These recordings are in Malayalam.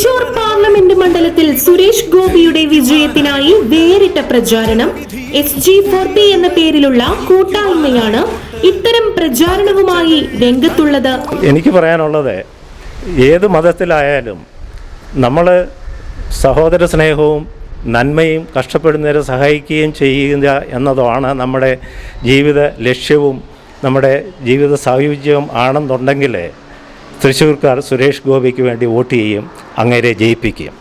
തൃശൂർ പാർലമെന്റ് മണ്ഡലത്തിൽ സുരേഷ് ഗോപിയുടെ വിജയത്തിനായി വേറിട്ട പ്രചാരണം. എസ് ജി ഫോർ പി എന്ന പേരിലുള്ള കൂട്ടായ്മയാണ് ഇത്തരം പ്രചാരണവുമായി രംഗത്തുള്ളത്. എനിക്ക് പറയാനുള്ളത് ഏത് മതത്തിലായാലും നമ്മൾ സഹോദര സ്നേഹവും നന്മയും കഷ്ടപ്പെടുന്നവരെ സഹായിക്കുകയും ചെയ്യുക എന്നതാണ് നമ്മുടെ ജീവിത ലക്ഷ്യവും നമ്മുടെ ജീവിത സായുജ്യവും ആണെന്നുണ്ടെങ്കിൽ തൃശ്ശൂർക്കാർ സുരേഷ് ഗോപിക്ക് വേണ്ടി വോട്ട് ചെയ്യും അങ്ങേരെ ജയിപ്പിക്കും.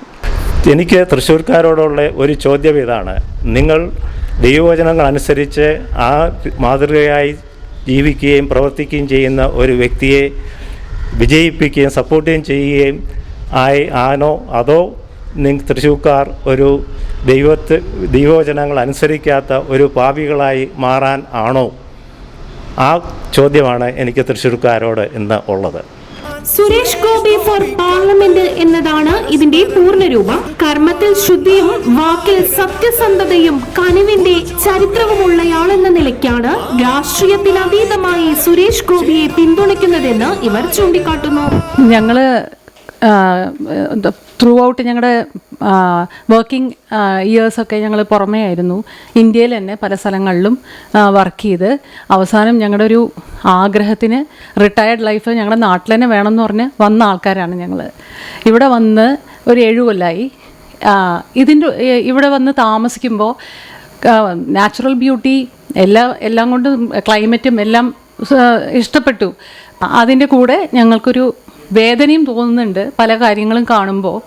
എനിക്ക് തൃശ്ശൂർക്കാരോടുള്ള ഒരു ചോദ്യം ഇതാണ്. നിങ്ങൾ ദൈവവചനങ്ങൾ അനുസരിച്ച് ആ മാതൃകയായി ജീവിക്കുകയും പ്രവർത്തിക്കുകയും ചെയ്യുന്ന ഒരു വ്യക്തിയെ വിജയിപ്പിക്കുകയും സപ്പോർട്ട് ചെയ്യുകയും ആയി ആണോ? അതോ നിങ്ങൾ തൃശ്ശൂർക്കാർ ഒരു ദൈവത്തെ ദൈവവചനങ്ങൾ അനുസരിക്കാത്ത ഒരു പാപികളായി മാറാൻ ആണോ? ആ ചോദ്യമാണ് എനിക്ക് തൃശ്ശൂർക്കാരോട് ഇന്ന് ഉള്ളത്. സുരേഷ് ഗോപി ഫോർ പാർലമെന്റ് എന്നതാണ് ഇതിന്റെ പൂർണരൂപം കർമ്മത്തിൽ ശുദ്ധിയും വാക്കിൽ സത്യസന്ധതയും കനിവിന്റെ ചരിത്രവുമുള്ളയാളെന്ന നിലയ്ക്കാണ് രാഷ്ട്രീയത്തിനതീതമായി സുരേഷ് ഗോപിയെ പിന്തുണയ്ക്കുന്നതെന്ന് ഇവർ ചൂണ്ടിക്കാട്ടുന്നു. ഞങ്ങൾ ത്രൂ ഔട്ട് ഞങ്ങളുടെ വർക്കിംഗ് ഇയേഴ്സൊക്കെ ഞങ്ങൾ പുറമേ ആയിരുന്നു. ഇന്ത്യയിൽ തന്നെ പല സ്ഥലങ്ങളിലും വർക്ക് ചെയ്ത് അവസാനം ഞങ്ങളുടെ ഒരു ആഗ്രഹത്തിന് റിട്ടയർഡ് ലൈഫ് ഞങ്ങളുടെ നാട്ടിൽ തന്നെ വേണമെന്ന് പറഞ്ഞ് വന്ന ആൾക്കാരാണ് ഞങ്ങൾ ഇവിടെ വന്ന് ഒരു ഏഴു കൊല്ലായി. ഇതിന്റെ ഇവിടെ വന്ന് താമസിക്കുമ്പോൾ നാച്ചുറൽ ബ്യൂട്ടി എല്ലാ എല്ലാം കൊണ്ടും ക്ലൈമറ്റും എല്ലാം ഇഷ്ടപ്പെട്ടു. അതിന്റെ കൂടെ ഞങ്ങൾക്കൊരു വേദനയും തോന്നുന്നുണ്ട് പല കാര്യങ്ങളും കാണുമ്പോൾ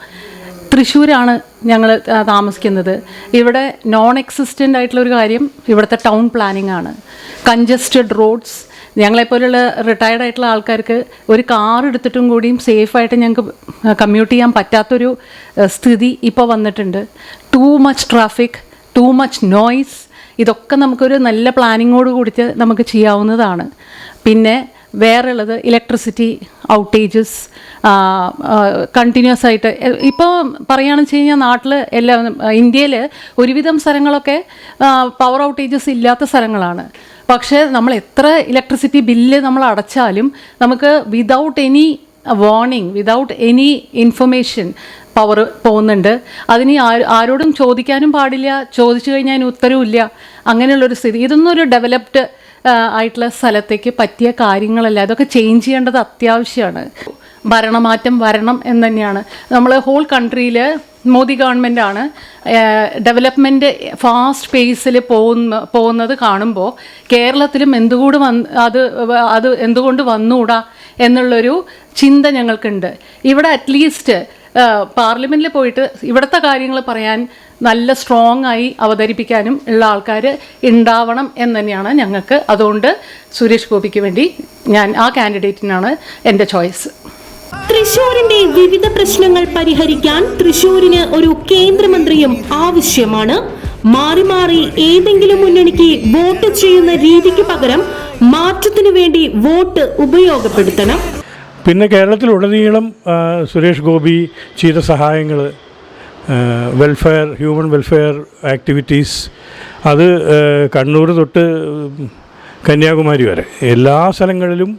തൃശ്ശൂരാണ് ഞങ്ങൾ താമസിക്കുന്നത്. ഇവിടെ നോൺ എക്സിസ്റ്റന്റ് ആയിട്ടുള്ള ഒരു കാര്യം ഇവിടുത്തെ ടൗൺ പ്ലാനിംഗ് ആണ്. കൺജസ്റ്റഡ് റോഡ്സ് ഞങ്ങളെപ്പോലുള്ള റിട്ടയർഡ് ആയിട്ടുള്ള ആൾക്കാർക്ക് ഒരു കാർ എടുത്തിട്ടും കൂടിയും സേഫായിട്ട് ഞങ്ങൾക്ക് കമ്മ്യൂട്ട് ചെയ്യാൻ പറ്റാത്തൊരു സ്ഥിതി ഇപ്പോൾ വന്നിട്ടുണ്ട്. Too much traffic too much noise ഇതൊക്കെ നമുക്കൊരു നല്ല പ്ലാനിങ്ങോട് കൂടിയിട്ട് നമുക്ക് ചെയ്യാവുന്നതാണ്. പിന്നെ വേറെ ഉള്ളത് ഇലക്ട്രിസിറ്റി ഔട്ടേജസ് കണ്ടിന്യൂസ് ആയിട്ട്. ഇപ്പോൾ പറയുകയാണെന്ന് വെച്ച് കഴിഞ്ഞാൽ നാട്ടിൽ എല്ലാ ഇന്ത്യയിൽ ഒരുവിധം സ്ഥലങ്ങളൊക്കെ പവർ ഔട്ടേജസ് ഇല്ലാത്ത സ്ഥലങ്ങളാണ്. പക്ഷേ നമ്മൾ എത്ര ഇലക്ട്രിസിറ്റി ബില്ല് നമ്മൾ അടച്ചാലും നമുക്ക് without any warning without any information power പോകുന്നുണ്ട്. അതിന് ആരോടും ചോദിക്കാനും പാടില്ല ചോദിച്ചു കഴിഞ്ഞാൽ അതിന് ഉത്തരവില്ല അങ്ങനെയുള്ളൊരു സ്ഥിതി. ഇതൊന്നും ഒരു ഡെവലപ്ഡ് ആയിട്ടുള്ള സ്ഥലത്തേക്ക് പറ്റിയ കാര്യങ്ങളല്ല? അതൊക്കെ ചേഞ്ച് ചെയ്യേണ്ടത് അത്യാവശ്യമാണ്. ഭരണമാറ്റം വരണം എന്ന് തന്നെയാണ് നമ്മൾ ഹോൾ കൺട്രിയിൽ മോദി ഗവൺമെന്റാണ് ഡെവലപ്മെന്റ് ഫാസ്റ്റ് പേസിൽ പോകുന്ന പോകുന്നത് കാണുമ്പോൾ കേരളത്തിലും എന്തുകൂടി വന്ന് അത് അത് എന്തുകൊണ്ട് വന്നുകൂടാ എന്നുള്ളൊരു ചിന്ത ഞങ്ങൾക്കുണ്ട്. ഇവിടെ അറ്റ്ലീസ്റ്റ് പാർലമെന്റിൽ പോയിട്ട് ഇവിടുത്തെ കാര്യങ്ങൾ പറയാൻ നല്ല സ്ട്രോങ് ആയി അവതരിപ്പിക്കാനും ഉള്ള ആൾക്കാർ ഉണ്ടാവണം എന്ന് തന്നെയാണ് ഞങ്ങൾക്ക്. അതുകൊണ്ട് സുരേഷ് ഗോപിക്ക് വേണ്ടി ഞാൻ ആ കാൻഡിഡേറ്റിനാണ് എന്റെ ചോയ്സ് തൃശൂരിന്റെ വിവിധ പ്രശ്നങ്ങൾ പരിഹരിക്കാൻ തൃശൂരിന് ഒരു കേന്ദ്രമന്ത്രിയും ആവശ്യമാണ്. മാറി മാറി ഏതെങ്കിലും മുന്നണിക്ക് വോട്ട് ചെയ്യുന്ന രീതിക്ക് പകരം മാറ്റത്തിന് വേണ്ടി വോട്ട് ഉപയോഗപ്പെടുത്തണം. പിന്നെ കേരളത്തിലുടനീളം സുരേഷ് ഗോപി ചെയ്ത സഹായങ്ങൾ വെൽഫെയർ ഹ്യൂമൻ വെൽഫെയർ ആക്ടിവിറ്റീസ് അത് കണ്ണൂർ തൊട്ട് കന്യാകുമാരി വരെ. എല്ലാ സ്ഥലങ്ങളിലും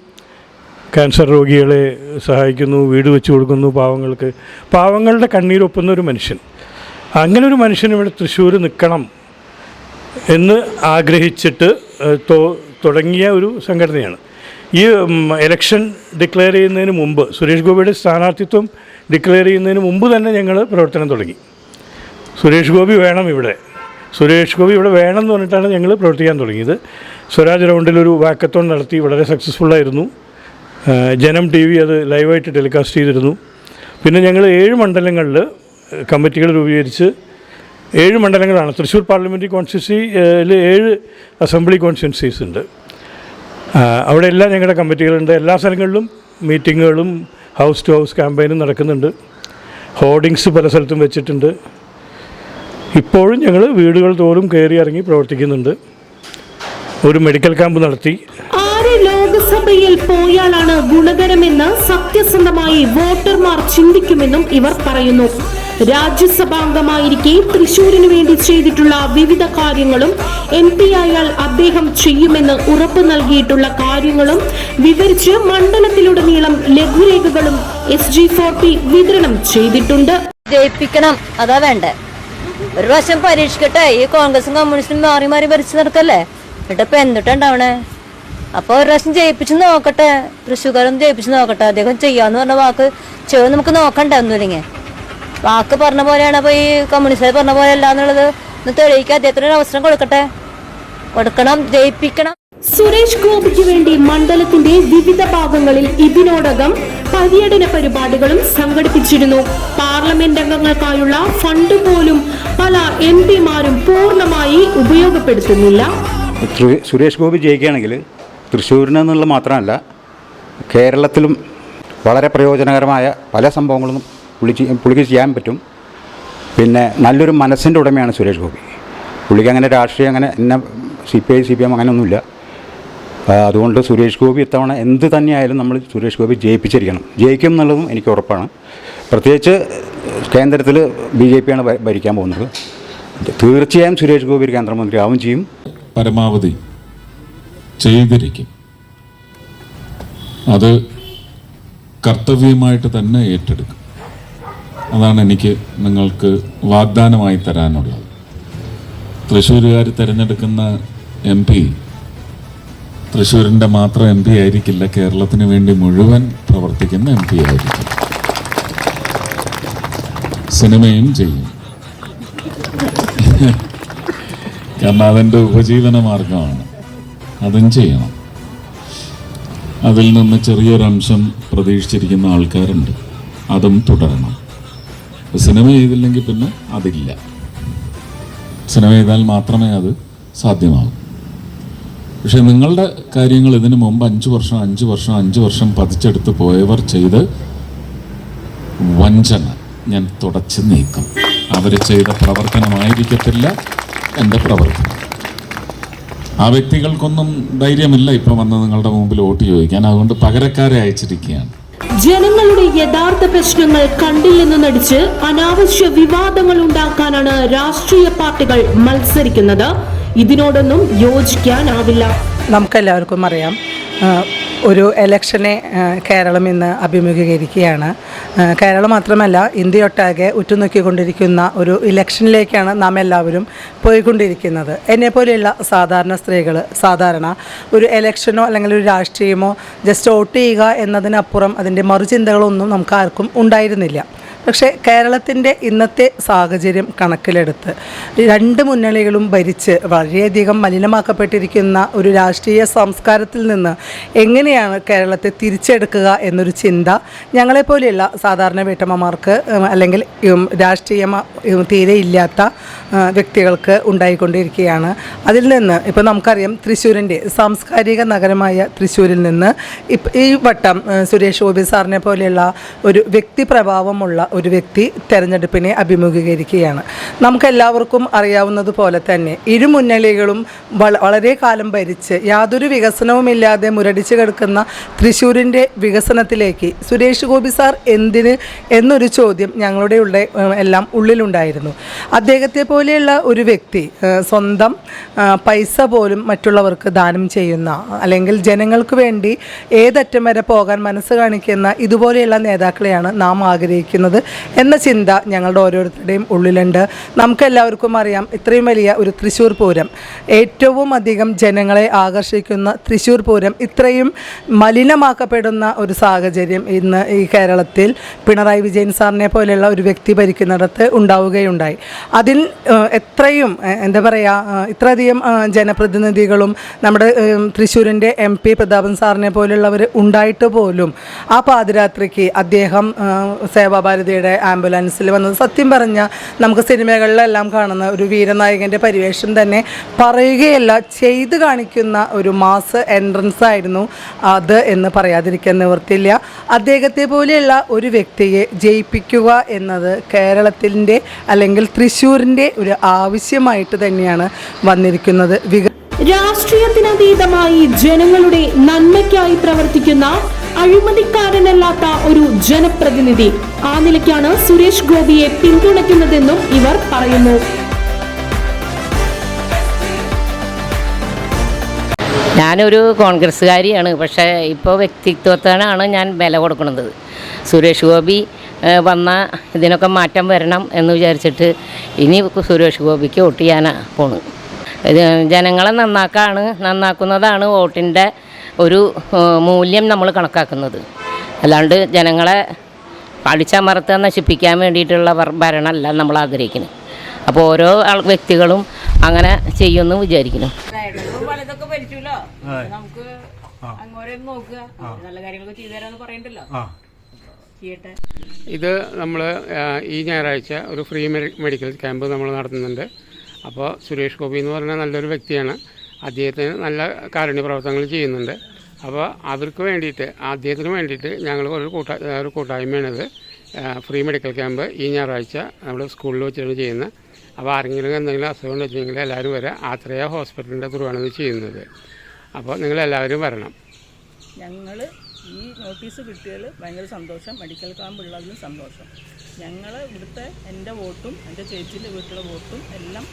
ക്യാൻസർ രോഗികളെ സഹായിക്കുന്നു വീട് വെച്ച് കൊടുക്കുന്നു പാവങ്ങൾക്ക്. പാവങ്ങളുടെ കണ്ണീരൊപ്പുന്ന ഒരു മനുഷ്യൻ. അങ്ങനെ ഒരു മനുഷ്യൻ ഇവിടെ തൃശ്ശൂർ നിൽക്കണം എന്ന് ആഗ്രഹിച്ചിട്ട് തുടങ്ങിയ ഒരു സംഘടനയാണ്. ഈ എലക്ഷൻ ഡിക്ലെയർ ചെയ്യുന്നതിന് മുമ്പ് സുരേഷ് ഗോപിയുടെ സ്ഥാനാർത്ഥിത്വം ഡിക്ലെയർ ചെയ്യുന്നതിന് മുമ്പ് തന്നെ ഞങ്ങൾ പ്രവർത്തനം തുടങ്ങി. സുരേഷ് ഗോപി വേണം ഇവിടെ. സുരേഷ് ഗോപി ഇവിടെ വേണം എന്ന് പറഞ്ഞിട്ടാണ് ഞങ്ങൾ പ്രവർത്തിക്കാൻ തുടങ്ങിയത്. സ്വരാജ് റൗണ്ടിൽ ഒരു വാക്കത്തോൺ നടത്തി വളരെ സക്സസ്ഫുള്ളായിരുന്നു ജനം ടി വി അത് ലൈവായിട്ട് ടെലികാസ്റ്റ് ചെയ്തിരുന്നു. പിന്നെ ഞങ്ങൾ ഏഴ് മണ്ഡലങ്ങളിൽ കമ്മിറ്റികൾ രൂപീകരിച്ച് ഏഴ് മണ്ഡലങ്ങളാണ്. തൃശ്ശൂർ പാർലമെന്ററി കോൺസ്റ്റിറ്റ്യൻസിയിൽ ഏഴ് അസംബ്ലി കോൺസ്റ്റിറ്റ്യൻസീസ് ഉണ്ട്. അവിടെ എല്ലാം ഞങ്ങളുടെ കമ്മിറ്റികളുണ്ട്. എല്ലാ സ്ഥലങ്ങളിലും മീറ്റിങ്ങുകളും ഹൗസ് ടു ഹൗസ് ക്യാമ്പയിനും നടക്കുന്നുണ്ട്. ഹോർഡിങ്സ് പല സ്ഥലത്തും വെച്ചിട്ടുണ്ട്. ഇപ്പോഴും ഞങ്ങൾ വീടുകൾ തോറും കയറി ഇറങ്ങി പ്രവർത്തിക്കുന്നുണ്ട്. ഒരു മെഡിക്കൽ ക്യാമ്പ് നടത്തി. ആരെ ലോക്സഭയിൽ പോയാലാണ് ഗുണകരമെന്ന് സത്യസന്ധമായി വോട്ടർമാർ ചിന്തിക്കുമെന്നും ഇവർ പറയുന്നു. രാജ്യസഭാംഗമായിരിക്കെ തൃശൂരിനു വേണ്ടി ചെയ്തിട്ടുള്ള വിവിധ കാര്യങ്ങളും എം പി ആയാൽ അദ്ദേഹം ചെയ്യുമെന്ന് ഉറപ്പു നൽകിയിട്ടുള്ള കാര്യങ്ങളും വിവരിച്ച് മണ്ഡലത്തിലുടനീളം ലഘുരേഖകളും എസ് ജി ഫോർ പി വിതരണം ചെയ്തിട്ടുണ്ട്. ജയിപ്പിക്കണം. അതാ വേണ്ടേ. ഒരു വശം പരീക്ഷിക്കട്ടെ. ഈ കോൺഗ്രസും കമ്മ്യൂണിസ്റ്റും മാറി മാറി ഭരിച്ചു നടക്കല്ലേ? എന്നിട്ട് ഇപ്പൊ എന്തിട്ടുണ്ടാവണേ? അപ്പൊ ഒരു പ്രാവശ്യം ജയിപ്പിച്ച് നോക്കട്ടെ. തൃശ്ശൂർക്കാരൊന്ന് ജയിപ്പിച്ച് നോക്കട്ടെ. അദ്ദേഹം ചെയ്യാന്ന് പറഞ്ഞ വാക്ക് ചെയ്ത് നമുക്ക് നോക്കണ്ടേ ഒന്നുമില്ലെങ്കിൽ വാക്ക് പറഞ്ഞ പോലെയാണ് അപ്പോൾ ഈ കമ്മ്യൂണിസ്റ്റുകാർ പറഞ്ഞ പോലെ അല്ല എന്നുള്ളത് ഒന്ന് തെളിയിക്കാൻ അദ്ദേഹത്തിന് ഒരു അവസരം കൊടുക്കട്ടെ. കൊടുക്കണം ജയിപ്പിക്കണം. സുരേഷ് ഗോപിക്ക് വേണ്ടി മണ്ഡലത്തിന്റെ വിവിധ ഭാഗങ്ങളിൽ ഇതിനോടകം പര്യടന പരിപാടികളും സംഘടിപ്പിച്ചിരുന്നു. പാർലമെന്റ് അംഗങ്ങൾക്കായുള്ള ഫണ്ട് പോലും പല എം പിമാരും പൂർണമായി ഉപയോഗപ്പെടുത്തുന്നില്ല. സുരേഷ് ഗോപി ജയിക്കുകയാണെങ്കിൽ തൃശ്ശൂരിനെന്നുള്ള മാത്രമല്ല കേരളത്തിലും വളരെ പ്രയോജനകരമായ പല സംഭവങ്ങളും പുള്ളി പുള്ളിക്ക് ചെയ്യാൻ പറ്റും. പിന്നെ നല്ലൊരു മനസ്സിന്റെ ഉടമയാണ് സുരേഷ് ഗോപി. പുള്ളിക്ക് അങ്ങനെ രാഷ്ട്രീയം അങ്ങനെ എന്നെ C P I C P M അങ്ങനെയൊന്നുമില്ല. അതുകൊണ്ട് സുരേഷ് ഗോപി ഇത്തവണ എന്ത് തന്നെയായാലും നമ്മൾ സുരേഷ് ഗോപി ജയിപ്പിച്ചിരിക്കണം. ജയിക്കും എന്നുള്ളതും എനിക്ക് ഉറപ്പാണ്. പ്രത്യേകിച്ച് കേന്ദ്രത്തിൽ ബി ജെ പിയാണ് ഭരിക്കാൻ പോകുന്നത്. തീർച്ചയായും സുരേഷ് ഗോപി കേന്ദ്രമന്ത്രി ആവും ചെയ്യും. പരമാവധി ചെയ്തിരിക്കും അത് കർത്തവ്യമായിട്ട് തന്നെ ഏറ്റെടുക്കും. അതാണ് എനിക്ക് നിങ്ങൾക്ക് വാഗ്ദാനമായി തരാനുള്ളത്. തൃശ്ശൂരുകാർ തിരഞ്ഞെടുക്കുന്ന എം പി തൃശ്ശൂരിന്റെ മാത്രം എം പി ആയിരിക്കില്ല കേരളത്തിന് വേണ്ടി മുഴുവൻ പ്രവർത്തിക്കുന്ന എം പി ആയിരിക്കും. സിനിമയും ചെയ്യും. കാരണം അതെന്റെ ഉപജീവന മാർഗമാണ്. അതും ചെയ്യണം. അതിൽ നിന്ന് ചെറിയൊരംശം പ്രതീക്ഷിച്ചിരിക്കുന്ന ആൾക്കാരുണ്ട്. അതും തുടരണം. സിനിമ ചെയ്തില്ലെങ്കിൽ പിന്നെ അതില്ല. സിനിമ ചെയ്താൽ മാത്രമേ അത് സാധ്യമാകൂ. പക്ഷെ നിങ്ങളുടെ കാര്യങ്ങൾ ഇതിനു മുമ്പ് അഞ്ച് വർഷം അഞ്ച് വർഷം അഞ്ച് വർഷം പതിച്ചെടുത്ത് പോയവർ ചെയ്ത് വഞ്ചന ഞാൻ തുടച്ചു നീക്കും. അവർ ചെയ്ത പ്രവർത്തനമായിരിക്കത്തില്ല എന്റെ പ്രവർത്തനം. ആ വ്യക്തികൾക്കൊന്നും ധൈര്യമില്ല ഇപ്പം വന്ന് നിങ്ങളുടെ മുമ്പിൽ വോട്ട് ചോദിക്കാൻ. അതുകൊണ്ട് പകരക്കാരെ അയച്ചിരിക്കുകയാണ്. ജനങ്ങളുടെ യഥാർത്ഥ പ്രശ്നങ്ങൾ കണ്ടില്ലെന്ന് നടിച്ച് അനാവശ്യ വിവാദങ്ങൾ ഉണ്ടാക്കാനാണ് രാഷ്ട്രീയ പാർട്ടികൾ മത്സരിക്കുന്നത്. ഇതിനോടൊന്നും യോജിക്കാനാവില്ല. നമുക്കെല്ലാവർക്കും അറിയാം ഒരു എലക്ഷനെ കേരളം ഇന്ന് അഭിമുഖീകരിക്കുകയാണ്. കേരളം മാത്രമല്ല ഇന്ത്യയൊട്ടാകെ ഉറ്റുനോക്കിക്കൊണ്ടിരിക്കുന്ന ഒരു ഇലക്ഷനിലേക്കാണ് നാം എല്ലാവരും പോയിക്കൊണ്ടിരിക്കുന്നത്. എന്നെപ്പോലെയുള്ള സാധാരണ സ്ത്രീകൾ സാധാരണ ഒരു ഇലക്ഷനോ അല്ലെങ്കിൽ ഒരു രാഷ്ട്രീയമോ ജസ്റ്റ് വോട്ട് ചെയ്യുക എന്നതിനപ്പുറം അതിന്റെ മറുചിന്തകളൊന്നും നമുക്ക് ആർക്കും ഉണ്ടായിരുന്നില്ല. പക്ഷേ കേരളത്തിന്റെ ഇന്നത്തെ സാഹചര്യം കണക്കിലെടുത്ത് രണ്ട് മുന്നണികളും ഭരിച്ച് വളരെയധികം മലിനമാക്കപ്പെട്ടിരിക്കുന്ന ഒരു രാഷ്ട്രീയ സംസ്കാരത്തിൽ നിന്ന് എങ്ങനെയാണ് കേരളത്തെ തിരിച്ചെടുക്കുക എന്നൊരു ചിന്ത ഞങ്ങളെപ്പോലെയുള്ള സാധാരണ വീട്ടമ്മമാർക്ക് അല്ലെങ്കിൽ രാഷ്ട്രീയ തീരെ ഇല്ലാത്ത വ്യക്തികൾക്ക് ഉണ്ടായിക്കൊണ്ടിരിക്കുകയാണ്. അതിൽ നിന്ന് ഇപ്പോൾ നമുക്കറിയാം തൃശ്ശൂരിന്റെ സാംസ്കാരിക നഗരമായ തൃശ്ശൂരിൽ നിന്ന് ഈ വട്ടം സുരേഷ് ഗോപി സാറിനെ പോലെയുള്ള ഒരു വ്യക്തി പ്രഭാവമുള്ള ഒരു വ്യക്തി തെരഞ്ഞെടുപ്പിനെ അഭിമുഖീകരിക്കുകയാണ്. നമുക്കെല്ലാവർക്കും അറിയാവുന്നതുപോലെ തന്നെ ഇരു മുന്നണികളും ഇരുമുന്നണികളും വളരെ കാലം ഭരിച്ച് യാതൊരു വികസനവുമില്ലാതെ മുരടിച്ച് കിടക്കുന്ന തൃശ്ശൂരിന്റെ വികസനത്തിലേക്ക് സുരേഷ് ഗോപി സാർ എന്തിന് എന്നൊരു ചോദ്യം ഞങ്ങളുടെ ഉള്ള എല്ലാം ഉള്ളിലുണ്ടായിരുന്നു. അദ്ദേഹത്തെ പോലെയുള്ള ഒരു വ്യക്തി സ്വന്തം പൈസ പോലും മറ്റുള്ളവർക്ക് ദാനം ചെയ്യുന്ന അല്ലെങ്കിൽ ജനങ്ങൾക്ക് വേണ്ടി ഏതറ്റം വരെ പോകാൻ മനസ്സ് കാണിക്കുന്ന ഇതുപോലെയുള്ള നേതാക്കളെയാണ് നാം ആഗ്രഹിക്കുന്നത്. എന്ന ചിന്ത ഞങ്ങളുടെ ഓരോരുത്തരുടെയും ഉള്ളിലുണ്ട്. നമുക്കെല്ലാവർക്കും അറിയാം ഇത്രയും വലിയ ഒരു തൃശ്ശൂർ പൂരം ഏറ്റവും അധികം ജനങ്ങളെ ആകർഷിക്കുന്ന തൃശ്ശൂർ പൂരം ഇത്രയും മലിനമാക്കപ്പെടുന്ന ഒരു സാഹചര്യം ഇന്ന് ഈ കേരളത്തിൽ പിണറായി വിജയൻ സാറിനെ പോലെയുള്ള ഒരു വ്യക്തി ഭരിക്കുന്നിടത്ത് ഉണ്ടാവുകയുണ്ടായി. അതിൽ എത്രയും എന്താ പറയുക ഇത്രയധികം ജനപ്രതിനിധികളും നമ്മുടെ തൃശ്ശൂരിന്റെ എം പി പ്രതാപൻ സാറിനെ പോലുള്ളവർ ഉണ്ടായിട്ട് പോലും ആ പാതിരാത്രിക്ക് അദ്ദേഹം ഏഹ്, സേവാഭാരതിയുടെ ആംബുലൻസിൽ വന്നത്. സത്യം പറഞ്ഞാൽ നമുക്ക് സിനിമകളിലെല്ലാം കാണുന്ന ഒരു വീരനായകന്റെ പരിവേഷം തന്നെ പറയുകയല്ല ചെയ്ത് കാണിക്കുന്ന ഒരു മാസ് എൻട്രൻസ് ആയിരുന്നു അത് എന്ന് പറയാതിരിക്കാൻ നിവൃത്തിയില്ല. അദ്ദേഹത്തെ പോലെയുള്ള ഒരു വ്യക്തിയെ ജയിപ്പിക്കുക എന്നത് കേരളത്തിന്റെ അല്ലെങ്കിൽ തൃശ്ശൂരിന്റെ ഒരു ആവശ്യമായിട്ട് തന്നെയാണ് വന്നിരിക്കുന്നത്. രാഷ്ട്രീയത്തിനതീതമായി ജനങ്ങളുടെ നന്മയ്ക്കായി പ്രവർത്തിക്കുന്ന അഴിമതിക്കാരനല്ലാത്ത ഒരു ജനപ്രതിനിധി. ആ നിലയ്ക്കാണ് സുരേഷ് ഗോപിയെ പിന്തുണയ്ക്കുന്നതെന്നും ഇവർ പറയുന്നു. ഞാനൊരു കോൺഗ്രസ്സുകാരിയാണ് പക്ഷേ ഇപ്പോൾ വ്യക്തിത്വത്തിനാണ് ഞാൻ വില കൊടുക്കുന്നത്. സുരേഷ് ഗോപി വന്ന ഇതിനൊക്കെ മാറ്റം വരണം എന്ന് വിചാരിച്ചിട്ട് ഇനി സുരേഷ് ഗോപിക്ക് വോട്ട് ചെയ്യാനാണ് പോണ്. ജനങ്ങളെ നന്നാക്കാണ് നന്നാക്കുന്നതാണ് വോട്ടിന്റെ ഒരു മൂല്യം നമ്മൾ കണക്കാക്കുന്നത്. അല്ലാണ്ട് ജനങ്ങളെ അടിച്ചമർത്താൻ നശിപ്പിക്കാൻ വേണ്ടിയിട്ടുള്ള ഭരണമല്ല നമ്മൾ ആഗ്രഹിക്കുന്നത്. അപ്പോൾ ഓരോ ആൾ വ്യക്തികളും അങ്ങനെ ചെയ്യുമെന്ന് വിചാരിക്കുന്നു. നമുക്ക് അങ്ങോട്ട് നോക്കുക. നല്ല കാര്യങ്ങളൊക്കെ ചെയ്തു തരാന്ന് പറയണ്ടല്ലോ? ഇത് നമ്മൾ ഈ ഞായറാഴ്ച ഒരു ഫ്രീ മെഡിക്കൽ ക്യാമ്പ് നമ്മൾ നടത്തുന്നുണ്ട്. അപ്പോൾ സുരേഷ് ഗോപി എന്ന് പറഞ്ഞാൽ നല്ലൊരു വ്യക്തിയാണ്. അദ്ദേഹത്തിന് നല്ല കാരുണ്യ പ്രവർത്തനങ്ങൾ ചെയ്യുന്നുണ്ട്. അപ്പോൾ അവർക്ക് വേണ്ടിയിട്ട് അദ്ദേഹത്തിന് വേണ്ടിയിട്ട് ഞങ്ങൾ ഒരു കൂട്ടാ ഒരു കൂട്ടായ്മയാണിത്. ഫ്രീ മെഡിക്കൽ ക്യാമ്പ് ഈ ഞായറാഴ്ച നമ്മൾ സ്കൂളിൽ വെച്ചിട്ടാണ് ചെയ്യുന്നത്. അപ്പോൾ ആരെങ്കിലും എന്തെങ്കിലും അസുഖം വെച്ചെങ്കിൽ എല്ലാവരും വരാം. ആത്രയ ഹോസ്പിറ്റലിന്റെ ത്രൂവാണ് ഇത് ചെയ്യുന്നത്. അപ്പോൾ നിങ്ങൾ എല്ലാവരും വരണം. ഞങ്ങൾ ഈ നോട്ടീസ് കിട്ടിയാൽ ഭയങ്കര സന്തോഷം. മെഡിക്കൽ ക്യാമ്പ് ഉള്ളതിലും സന്തോഷം. ഞങ്ങൾ ഇവിടുത്തെ എന്റെ വോട്ടും എന്റെ ചേച്ചിന്റെ വീട്ടിലെ വോട്ടും എല്ലാം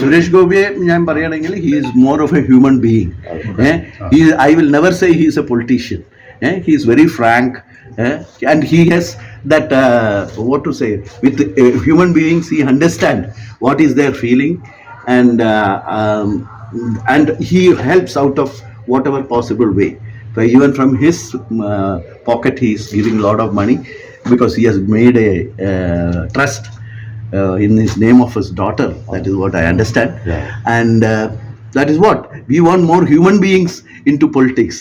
സുരേഷ് ഗോപിയെ ഞാൻ പറയുകയാണെങ്കിൽ he is more of a human being I will never say he is a politician he is very frank and he has that what to say with human beings he understand what is their feeling and and he helps out of whatever possible way. So even from his uh, pocket, he is giving a lot of money. Because he has made a uh, trust uh, in his name of his daughter. That is what I understand. And uh, that is what we want more human beings into politics.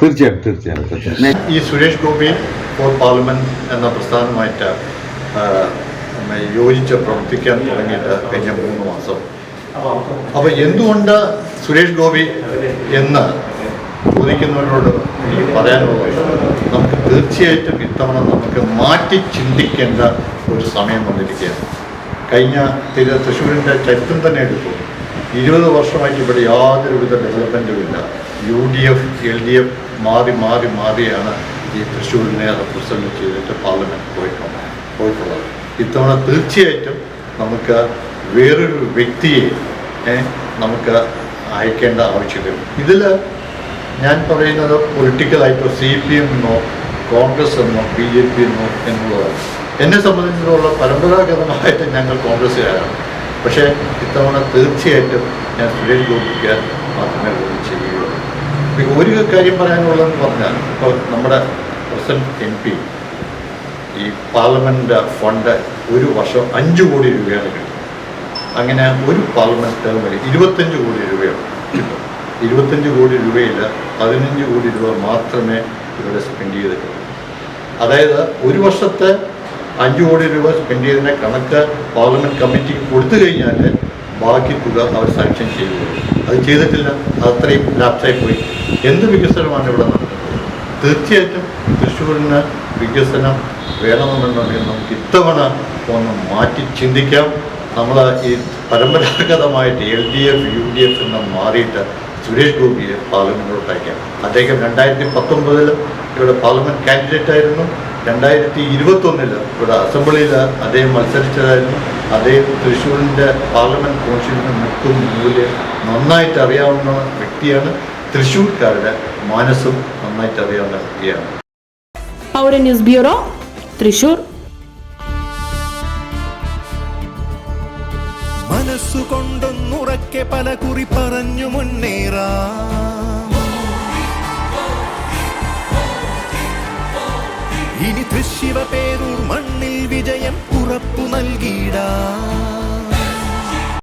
തീർച്ചയായും തീർച്ചയായും തീർച്ചയായും ഈ സുരേഷ് ഗോപി ഫോർ പാർലമെന്റ് എന്ന പ്രസ്ഥാനമായിട്ട് യോജിച്ച് പ്രവർത്തിക്കാൻ തുടങ്ങിയിട്ട് കഴിഞ്ഞ മൂന്ന് മാസം അപ്പോൾ എന്തുകൊണ്ട് സുരേഷ് ഗോപി എന്ന് ചോദിക്കുന്നവരോട് എനിക്ക് പറയാനുള്ളത് നമുക്ക് തീർച്ചയായിട്ടും ഇത്തവണ നമുക്ക് മാറ്റി ചിന്തിക്കേണ്ട ഒരു സമയം വന്നിരിക്കുകയാണ്. കഴിഞ്ഞ തിരു തൃശ്ശൂരിന്റെ ചരിത്രം തന്നെ എടുത്തു. ഇരുപത് വർഷമായിട്ട് ഇവിടെ യാതൊരുവിധ ഡെവലപ്മെന്റും ഇല്ല. U D F L D F മാറി മാറി മാറിയാണ് ഈ തൃശ്ശൂരിനെ റെപ്രസെന്റ് ചെയ്തിട്ട് പാർലമെന്റ് പോയിട്ടുള്ളത് പോയിട്ടുള്ളത്. ഇത്തവണ തീർച്ചയായിട്ടും നമുക്ക് വേറൊരു വ്യക്തിയെ നമുക്ക് അയക്കേണ്ട ആവശ്യമില്ല ഇതിൽ ഞാൻ പറയുന്നത് പൊളിറ്റിക്കലായിട്ടോ സി പി എം എന്നോ കോൺഗ്രസ് എന്നോ ബി ജെ പി എന്നോ എന്നുള്ളതാണ് എന്നെ സംബന്ധിച്ചിടത്തോളം പരമ്പരാഗതമായിട്ട് ഞങ്ങൾ കോൺഗ്രസ്സുകാരാണ് പക്ഷേ ഇത്തവണ തീർച്ചയായിട്ടും ഞാൻ സുരേഷ് ഗോപിക്ക് മാത്രമേ വോട്ട് ചെയ്യുകയുള്ളൂ ഒരു കാര്യം പറയാനുള്ളതെന്ന് പറഞ്ഞാൽ ഇപ്പോൾ നമ്മുടെ പ്രസിഡന്റ് എം പി ഈ പാർലമെന്റ് ഫണ്ട് ഒരു വർഷം അഞ്ച് കോടി രൂപയാണ് കിട്ടുന്നത്. അങ്ങനെ ഒരു പാർലമെന്റ് ടേമിൽ ഇരുപത്തഞ്ച് കോടി രൂപയാണ് കിട്ടും ഇരുപത്തഞ്ച് കോടി രൂപയിൽ പതിനഞ്ച് കോടി രൂപ മാത്രമേ ഇവിടെ സ്പെൻഡ് ചെയ്തിട്ടുള്ളൂ. അതായത് ഒരു വർഷത്തെ അഞ്ച് കോടി രൂപ സ്പെൻഡ് ചെയ്തതിന്റെ കണക്ക് പാർലമെന്റ് കമ്മിറ്റിക്ക് കൊടുത്തു കഴിഞ്ഞാൽ ബാക്കി തുക അവർ സാങ്ഷൻ ചെയ്തു അത് ചെയ്തിട്ടില്ല അത് അത്രയും ലാപ്സായി പോയി. എന്ത് വികസനമാണ് ഇവിടെ നടക്കുന്നത്? തീർച്ചയായിട്ടും തൃശ്ശൂരിന് വികസനം വേണമെന്നുണ്ടെങ്കിൽ നമുക്ക് ഇത്തവണ ഒന്ന് മാറ്റി ചിന്തിക്കാം. നമ്മൾ ഈ പരമ്പരാഗതമായിട്ട് L D F U D F എന്ന് മാറിയിട്ട് സുരേഷ് ഗോപിയെ പാർലമെന്റിലോട്ട് അയക്കാം അദ്ദേഹം രണ്ടായിരത്തി പത്തൊമ്പതിൽ ഇവിടെ പാർലമെന്റ് കാൻഡിഡേറ്റ് ആയിരുന്നു. രണ്ടായിരത്തി ഇരുപത്തൊന്നിൽ ഇവിടെ അസംബ്ലിയിൽ അദ്ദേഹം മത്സരിച്ചതായിരുന്നു. അദ്ദേഹം തൃശ്ശൂരിന്റെ പാർലമെന്റ് കോൺസ്റ്റിറ്റ്യൂഷൻ മുക്കും മൂല്യം നന്നായിട്ട് അറിയാവുന്ന വ്യക്തിയാണ്. തൃശ്ശൂർക്കാരുടെ മനസ്സും നന്നായിട്ട് അറിയാവുന്ന വ്യക്തിയാണ്. News bureau Thrissur. മനസ്സുകൊണ്ടൊന്നുറക്കെ പല കുറി പറഞ്ഞു മുന്നേറാം. ഇനി തൃശിവ പേരൂർ മണ്ണിൽ വിജയം ഉറപ്പു നൽകിയിടാം.